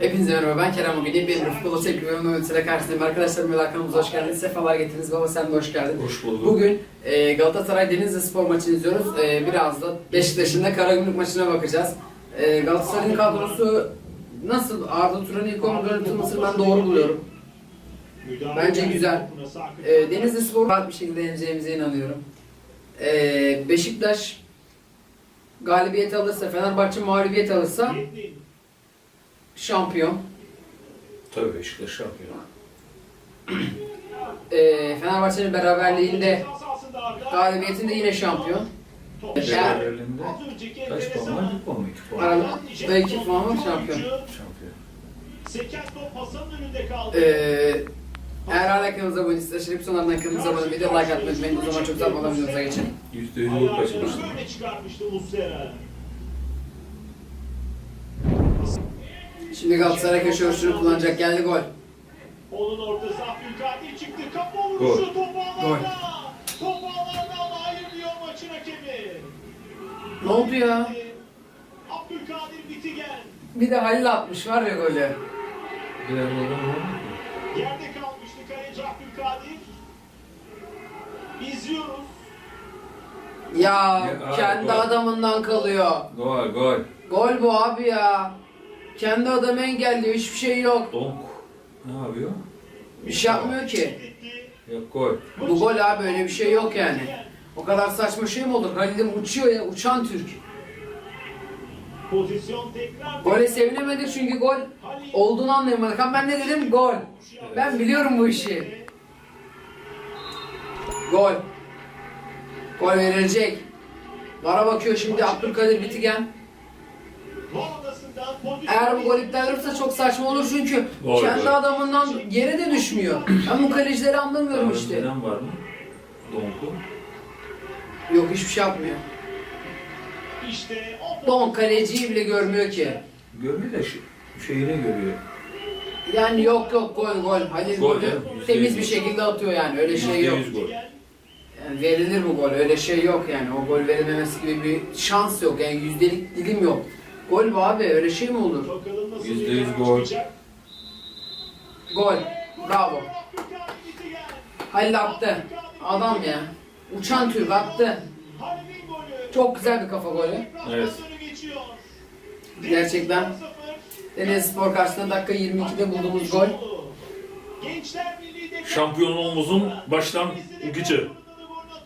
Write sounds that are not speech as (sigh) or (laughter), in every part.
Hepinize merhaba ben Kerem Bugün yeni bir futbol sevgi ve ömrümüzle karşınızdayım. Arkadaşlarım ve kanalımıza hoş geldiniz. Sefalar getirdiniz. Baba sen de hoş geldin. Hoş bulduk. Bugün e, Galatasaray Denizli Spor maçını izliyoruz. E, biraz da Beşiktaş'ın da Karagümrük maçına bakacağız. E, Galatasaray'ın kadrosu nasıl? Arda Turan'ın ilk 11'de oynatılmasını ben doğru buluyorum. Bence güzel. E, Denizli Spor rahat bir şekilde yeneceğimize inanıyorum. E, Beşiktaş galibiyet alırsa, Fenerbahçe mağlubiyet alırsa şampiyon. Tabii Beşiktaş şampiyon. (clears throat) E, Fenerbahçe'nin beraberliğinde galibiyetinde yine şampiyon. Beraberliğinde kaç puan var? Bir puan mı? İki puan. Aralıkta 2 puan var şampiyon. Şampiyon. Seken top Hasan'ın önünde kaldı. Ee, eğer hala kanalımıza abone değilseniz aşırı sonradan kanalımıza abone video like atmayı unutmayın. O zaman çok uzatmadan videomuza yüz gol Ayağını kaçırmıştı. böyle çıkarmıştı Muslera. Şimdi Galatasaray köşe vuruşunu kullanacak. Geldi gol. Onun ortası Abdülkadir çıktı. Gol. vuruşu top Gol. ağlarda. Top ağlardan hayır diyor maçın hakemi. Ne oldu ya? Abdülkadir Bitigen. Bir de Halil atmış var ya golü. Birer gol var mı? Yerde kalmıştı kaleci Abdülkadir. İzliyoruz. Ya Ya, kendi gol. adamından kalıyor. Gol gol. Gol bu abi ya. Kendi adamı engelliyor. Hiçbir şey yok. Donk. Ne yapıyor? Bir şey yapmıyor ki. Yok gol. Bu gol abi öyle bir şey yok yani. O kadar saçma şey mi olur? Halil'im uçuyor ya. Uçan Türk. Pozisyon tekrar. Gole sevinemedik çünkü gol olduğunu anlayamadık. Ama ben ne dedim? Gol. Ben biliyorum bu işi. Gol. Gol verilecek. Vara bakıyor şimdi Abdülkadir Bitigen. Eğer bu gol iptal olursa çok saçma olur çünkü Gol, kendi gol. adamından yere de düşmüyor. Ben bu kalecileri anlamıyorum işte. Önceden var mı? Donk'u. Yok hiçbir şey yapmıyor. İşte o Don kaleciyi bile görmüyor ki. Görmüyor da şu, şeyine görüyor. Yani yok yok gol gol. Halil Gol golü yüzde temiz bir şekilde atıyor yani öyle şey yok. gol. Yani verilir bu gol öyle şey yok yani o gol verilmemesi gibi bir şans yok yani yüzdelik dilim yok. Gol bu abi öyle şey mi olur? Bakalım nasıl Yüzde bir yüz karar gol. çıkacak. Gol. Bravo. Halil attı. Adam ya. Uçan Türk attı. Halil'in golü. Çok güzel bir kafa golü. Evet. Geçiyor. Gerçekten. 1-0. Denizli Spor karşısında dakika 22'de bulduğumuz gol. Gençler Birliği deplasmanı- Şampiyonluğumuzun başlangıcı.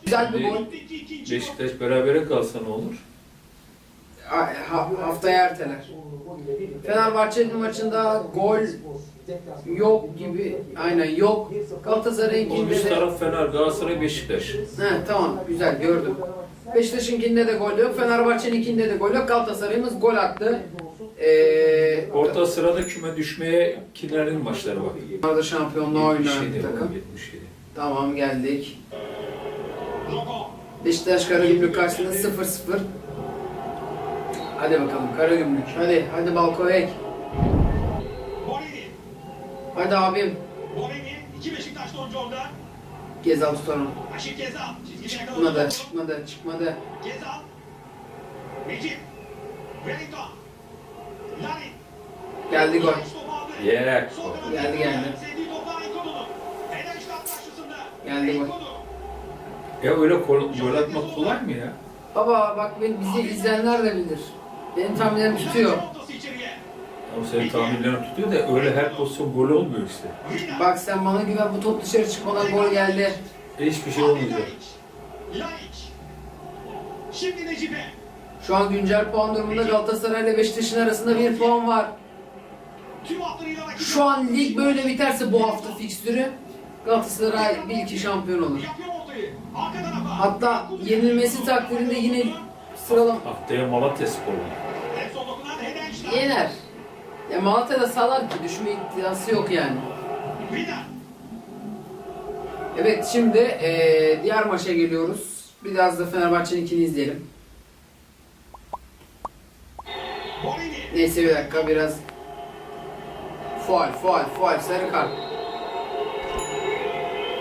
Güzel bir gol. Beşiktaş berabere kalsa ne olur? Ha- ha- haftaya erteler. Fenerbahçe'nin maçında gol yok gibi. Aynen yok. Galatasaray'ınkinde de... taraf Fener, Galatasaray, Beşiktaş. He tamam güzel gördüm. Beşiktaş'ınkinde de gol yok. Fenerbahçe'ninkinde de gol yok. Galatasaray'ımız gol attı. Ee, Orta sırada küme düşmeye kimlerin maçları bak. Orada şampiyonluğa oynayan 77 bir takım. 77. Tamam geldik. Beşiktaş Karagümrük karşısında 0-0. Hadi bakalım Karagümrük. Hadi hadi Balkovek. Borini. Hadi abim. Borini. İki Beşiktaşlı oyuncu orada. Gezal tutalım. Aşık Gezal. Çizgide Çıkmadı, çıkmadı, çıkmadı. Gezal. Necip. Wellington. Larin. Geldi gol. Kanat Geldi, geldi. Geldi gol. Ya öyle gol atmak kolay mı ya? Baba bak beni bizi izleyenler de bilir. Benim tahminlerim tutuyor. Ama senin tahminlerin tutuyor da öyle her pozisyon gol olmuyor işte. Bak sen bana güven bu top dışarı çıkmadan gol geldi. E hiçbir şey olmayacak. Şimdi Necip'e. Şu an güncel puan durumunda Galatasaray ile Beşiktaş'ın arasında bir puan var. Şu an lig böyle biterse bu hafta fikstürü Galatasaray bil ki şampiyon olur. Hatta yenilmesi takdirinde yine sıralam Haftaya Malatya Spor var. Yener. Ya Malatya'da salar ki düşme iddiası yok yani. Evet şimdi eee, diğer maça geliyoruz. Biraz da Fenerbahçe'ninkini izleyelim. Neyse bir dakika biraz Fual, fual, fual, sarı kart.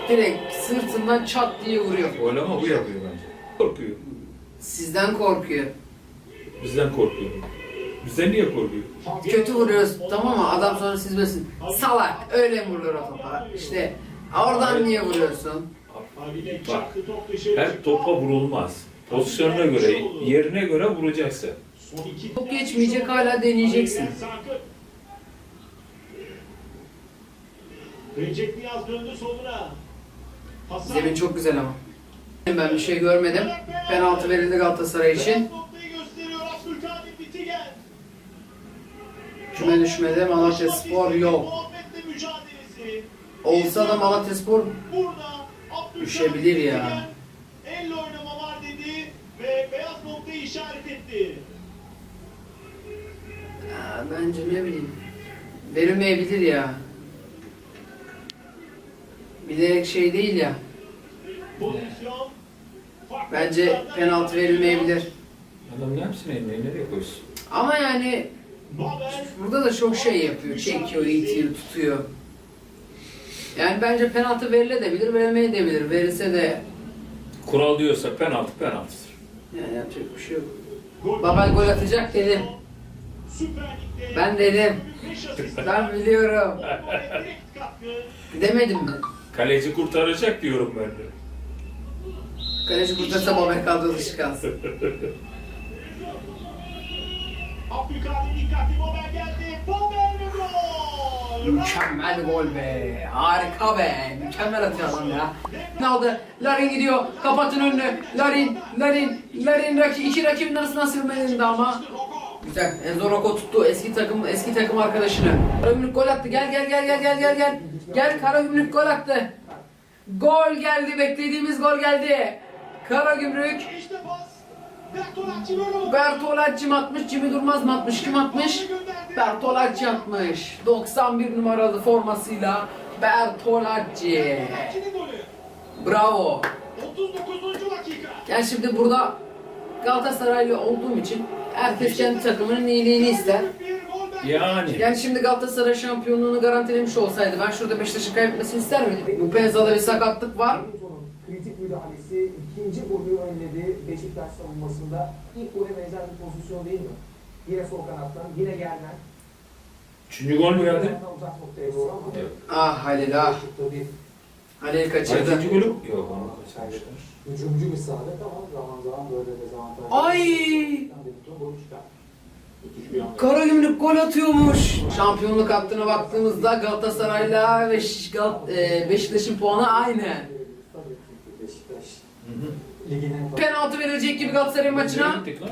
Direkt sırtından çat diye vuruyor. Gol ama bu yapıyor bence. Korkuyor. Sizden korkuyor. Bizden korkuyor. Bizden niye korkuyor? Kötü vuruyoruz tamam mı? Adam sonra siz bilirsin. Salak öyle mi vurulur o topa? İşte oradan niye vuruyorsun? Bak, çaktı top dışarı Her topa vurulmaz. Pozisyonuna göre, yerine göre vuracaksın. Son iki Top geçmeyecek hala deneyeceksin. Recep Niyaz döndü soluna. Zemin çok güzel ama. Ben bir şey görmedim. Penaltı verildi Galatasaray için. Küme düşmede Malatya Spor yok. Olsa da Malatya Spor Düşebilir ya. Elle oynama var dedi ve beyaz noktayı işaret etti. Bence ne bileyim. Verilmeyebilir ya. Bilerek şey değil ya. Pozisyon. Bence penaltı verilmeyebilir. Adam ne yapsın eline, nereye koysun? Ama yani burada da çok şey yapıyor. Çekiyor, itiyor, tutuyor. Yani bence penaltı verilebilir, verilmeyebilir. Verilse de Kural diyorsa penaltı penaltıdır. yani yapacak bir şey yok. Babel gol atacak dedim. Ben dedim. Ben biliyorum. (laughs) Demedim mi? Kaleci kurtaracak diyorum ben de. Kaleci kurtarsa Babel kadro dışı kalsın. Abdülkadir dikkatli Babel geldi. Babel ve gol. Mükemmel gol be. Harika be. Mükemmel atıyor adam ya. Ne? Larin gidiyor. Kapatın önünü. Larin, Larin, Larin raki, iki rakibin arasından sürmeliydi ama. Güzel. Enzo Rocco tuttu eski takım eski takım arkadaşını. Karagümrük gol attı. Gel gel gel gel gel gel gel. Gel Karagümrük gol attı. Gol geldi. Beklediğimiz gol geldi. Karagümrük İşte pas. Bertolacci mi atmış, Jimmy Durmaz mı atmış, kim atmış? Bertolacci atmış. 91 numaralı formasıyla Bertolacci. Bravo. 39. dakika. Yani şimdi burada Galatasaraylı olduğum için herkes kendi takımının iyiliğini ister. Yani. Yani şimdi Galatasaray şampiyonluğunu garantilemiş olsaydı ben şurada Beşiktaş'ın kaybetmesini ister miydim? Bu Penza'da bir sakatlık var. İkinci golü önledi Beşiktaş savunmasında. İlk gole benzer bir pozisyon değil mi? Yine sol kanattan, yine yerden. Üçüncü gol mü geldi? Uzak noktaya doğru ama Evet. Ah Halil ah. Şutta bir Halil Ay, kaçırdı. ikinci golü Yok onu kaçırmışlar. hücumcu bir sahada ama zaman zaman böyle dezavantaj. Ay! Karagümrük gol atıyormuş. Şampiyonluk hattına baktığımızda Galatasaray'la Beş, Gal- e, Beşiktaş'ın puanı aynı. Beşiktaş Hı hı. Penaltı verilecek gibi Galatasaray maçına. Nereye gittik lan?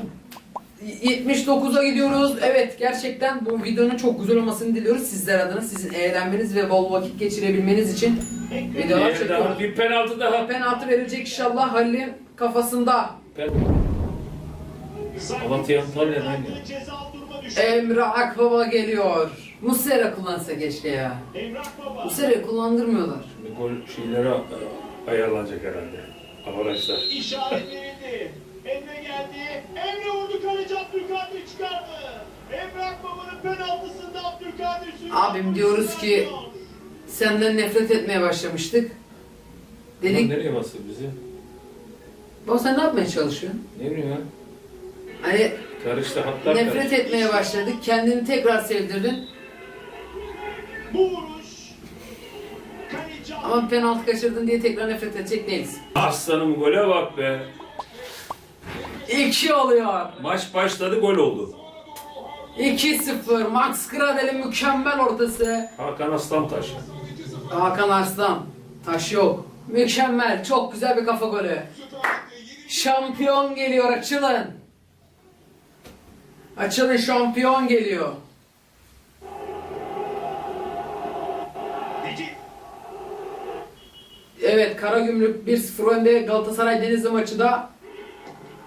79'a gidiyoruz. Evet gerçekten bu videonun çok güzel olmasını diliyoruz sizler adına. Sizin eğlenmeniz ve bol vakit geçirebilmeniz için videolar çekiyoruz. bir penaltı daha. Penaltı verilecek inşallah Halil'in kafasında. Pen- Malatya Antalya aynı. Ceza duruma düştü. Emre Akbaba geliyor. Muslera kullansa keşke ya. Emrah. Muslera'yı kullandırmıyorlar. Şimdi gol şeyleri e, ayarlanacak herhalde. Avarajlar. İşaret verildi. Emre geldi. Emre vurdu kaleci Abdülkadir çıkardı. Emrah Baba'nın penaltısında Abdülkadir Süleyman Abim diyoruz ki- sürüyor. Senden nefret etmeye başlamıştık. Dedik. Dedik, Nereye bastı bizi? baba sen ne yapmaya çalışıyorsun? Ne bileyim ya. Hani Karıştı hatlar nefret karıştı. etmeye başladık. Kendini tekrar sevdirdin. Bu Ama penaltı kaçırdın diye tekrar nefret edecek değiliz. Aslanım gole bak be. İki oluyor. Maç başladı gol oldu. 2-0. Max Gradel'in mükemmel ortası. Hakan Aslantaş. Hakan Arslan. Taş yok. Mükemmel. Çok güzel bir kafa golü. Şampiyon geliyor. Açılın. Açılın şampiyon geliyor. Evet Karagümrük 1-0 önde Galatasaray Denizli maçı da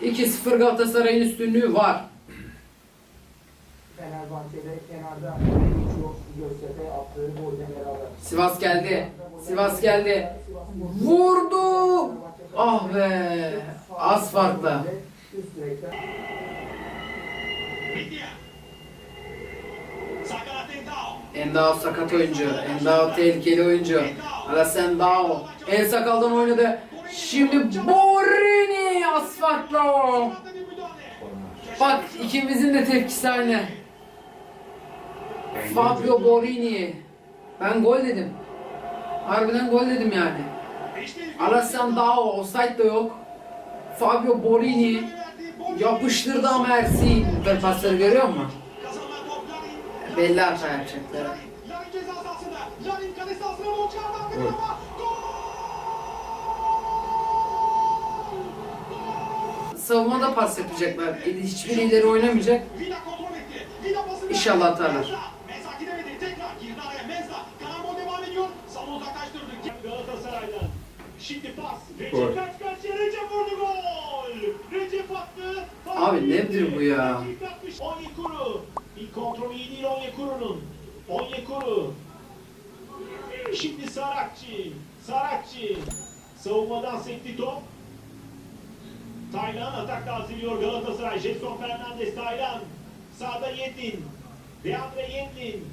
2-0 Galatasaray'ın üstünlüğü var. Fenerbahçe'de kenarda çok Göztepe attığı golden beraber. Sivas geldi. Sivas geldi. Vurdu. Ah be. Az farkla. Endao. Endao sakat oyuncu. Endao tehlikeli oyuncu. Alassane Dao. El sakaldan oynadı. Şimdi Borini asfaltla. Müdahale. Bak ikimizin de tepkisi aynı. Fabio Borini. Ben gol dedim. Harbiden gol dedim yani. Alassane Dao offside de yok. Fabio Borini yapıştırdı ama Ersin. Pasları görüyor musun? Belli hata yapacaklar. Evet. Savunmada pas yapacaklar. Hiçbir ileri oynamayacak. İnşallah atarlar. Şimdi pas. Recep kaç karşıya Recep vurdu gol. Recep attı. Abi nedir bu ya? Recep atmış. Onyekuru. İlk kontrolü iyi değil Onyekuru'nun. Onyekuru. Şimdi Sarakçı. Sarakçı. Savunmadan sekti top. Taylan atakta hazırlıyor Galatasaray. Jetson Fernandes Taylan. Sağda Yedlin. Deandre Yedlin.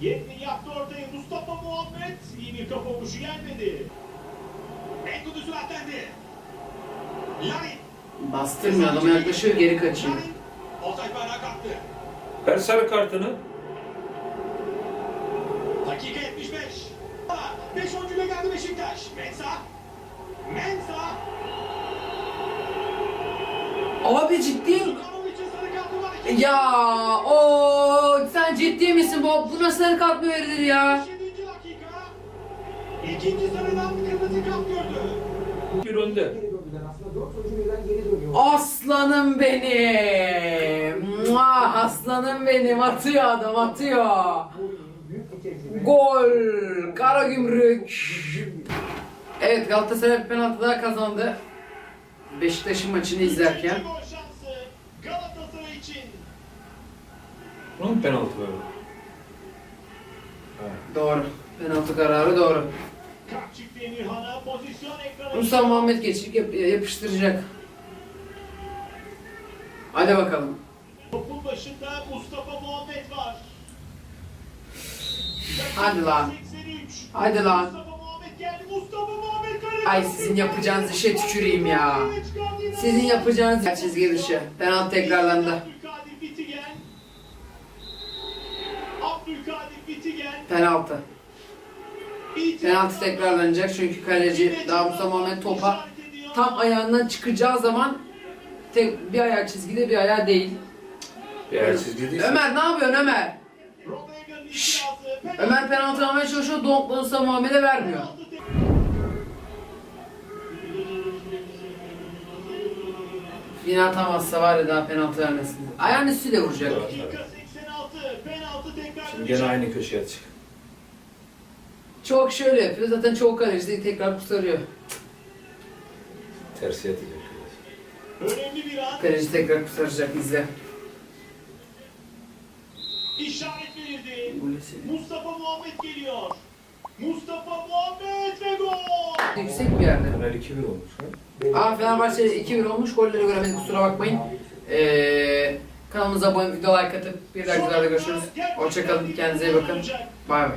Yedlin yaptı ortayı. Mustafa Muhammed. iyi bir kafa vuruşu gelmedi. Enkudu süratlendi. Larin. Bastırmıyor adama yaklaşıyor geri kaçıyor. Larin. Offside bayrağı kalktı. Ver sarı kartını. Dakika 75. 5 oyuncuyla geldi Beşiktaş. Mensa. Mensa. Abi ciddi Ya o sen ciddi misin bu? Buna sarı kart mı verilir ya? 27. dakika. İkinci sarıdan kırmızı kart gördü. Bir önde. Aslanım benim. Muah, aslanım benim. Atıyor adam atıyor. Gol. Karagümrük. Evet Galatasaray penaltı daha kazandı. Beşiktaş'ın maçını izlerken. Galatasaray için. Bunun penaltı böyle? Doğru. Penaltı kararı doğru. Mustafa Muhammed geçecek yap- yapıştıracak. Hadi bakalım. Topun başında Mustafa Muhammed var. Hadi lan. 83. Hadi lan. Mustafa Muhammed geldi. Mustafa Muhammed. Ay sizin yapacağınız işe tüküreyim ya. Sizin yapacağınız çizgi dışı. Penaltı tekrarlandı. Penaltı. Penaltı tekrarlanacak çünkü kaleci daha Mustafa Muhammed topa tam ayağından çıkacağı zaman tek bir ayağı çizgide bir ayağı değil. Eğer çizgi değilse. Ömer ne yapıyorsun Ömer? Şşş. Ömer penaltı almaya çalışıyor. Donkla Mustafa Muhammed'e vermiyor. Yine atamazsa var ya daha penaltı vermesin. Ayağın üstüyle vuracak. Dakika 86. Penaltı tekrar. Şimdi gene aynı köşeye atacak. Çok şöyle yapıyor. Zaten çoğu kaleci de tekrar kurtarıyor. Tersi atacak. Önemli bir an. Kaleci tekrar kurtaracak izle. İşaret verildi. Mustafa Muhammed geliyor. Mustafa Muhammed ve gol. Yüksek bir yerde. Fener 2-1 olmuş. Ha? Aa Fenerbahçe 2-1 olmuş. Golleri göremedik kusura bakmayın. Ee, kanalımıza abone, video like atıp bir dahaki videolarda görüşürüz. Hoşçakalın. Kendinize iyi bakın. Bay bay.